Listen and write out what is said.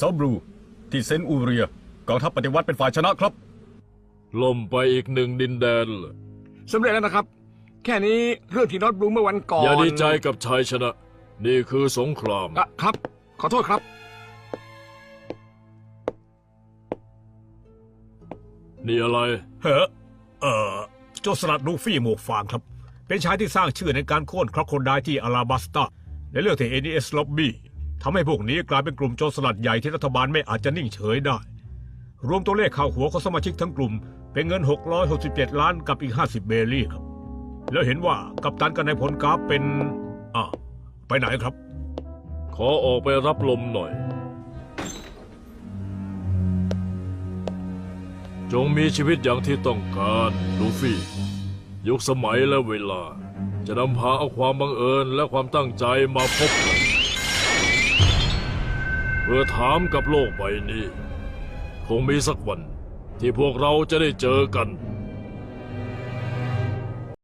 ซาบรู ที่เซนต์อูเรียกองทัพปฏิวัติเป็นฝ่ายชนะครับ ล่มไปอีกหนึ่งดินแดนเหรอสำเร็จแล้วนะครับ แค่นี้เรื่องที่นอตบลูเมื่อวันก่อนอย่าดีใจกับชัยชนะ นี่คือสงคราม อะครับ ขอโทษครับ นี่อะไร เฮ้อเอ่อโจสลัดลูฟี่หมวกฟางครับ เป็นชายที่สร้างชื่อในการโค่นครอกโคไดที่อาราบัสตาในเรื่องที่ NES Lobby ทำให้พวกนี้กลายเป็นกลุ่มโจรสลัดใหญ่ที่รัฐบาลไม่อาจจะนิ่งเฉยได้ รวมตัวเลขข่าวหัวของสมาชิกทั้งกลุ่ม เป็นเงิน 667 ล้านกับอีก 50 เบลลี่ครับ แล้วเห็นว่ากัปตันกับนายพลกราฟเป็นอ่าไปไหนครับ ขอออกไปรับลมหน่อย จงมีชีวิตอย่างที่ต้องการลูฟี่ ยุคสมัยและเวลา จะนำพาเอาความบังเอิญและความตั้งใจมาพบกัน เพื่อถามกับโลกใบนี้ คงมีสักวันที่พวกเราจะได้เจอกัน